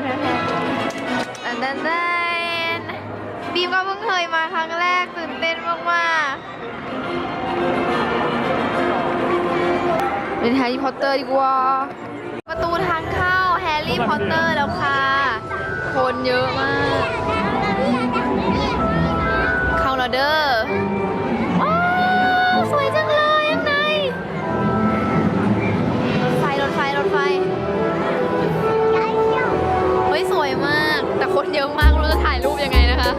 นแฟนอันนั้นบีมก็เพิ่งเคยมาครั้งแรกตื่นเต้นมากๆเป็นแฮร์รี่พอตเตอร์ดีกว่า ประตูทางเข้าแฮร์รี่พอตเตอร์แล้วค่ะ คนเยอะมาก เข้าแล้วเด้อ คนเยอะมากไม่รู้จะถ่ายรูปยังไงนะคะ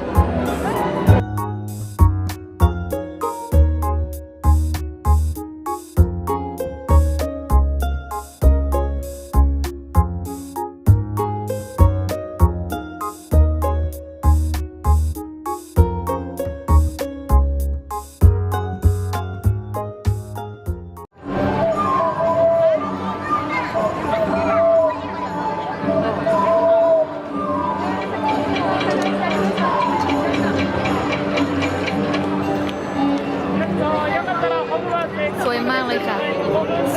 ค่ะ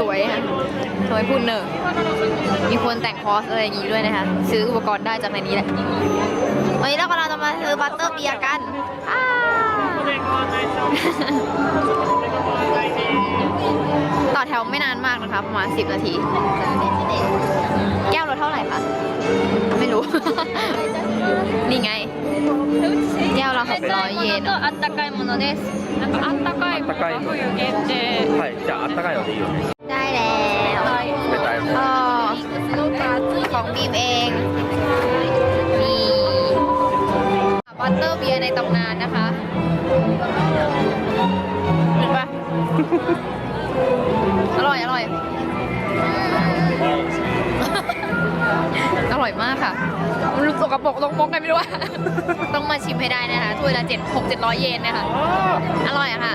สวยค่ะสวยพูดเนอะมีคนแต่งคอสอะไรอย่างงี้ด้วยนะคะ ซื้ออุปกรณ์ได้จากในนี้แหละ วันนี้เรากำลังจะมาซื้อบัตเตอร์เบียร์กันต่อแถวไม่นานมากนะคะ ประมาณ 10 นาที แก้วละเท่าไหร่คะ ไม่รู้ แก้วละ600 เยน とあったかいものですなんかあったかいものが冬限定はい、じゃああったかいのでいいよ。 ได้แล้ว 冷たいの。 ก็ของบีมเอง มีบัตเตอร์เบียร์ในตำนานนะคะเห็นปะ อร่อย อร่อย อร่อยมากค่ะมันรู้ สกปรกลงมกไงไม่รู้อะต้องมาชิมให้ได้นะคะถ้วยละเจ็ดหกเจ็ดร้อยเยนนะคะ อร่อยอะค่ะ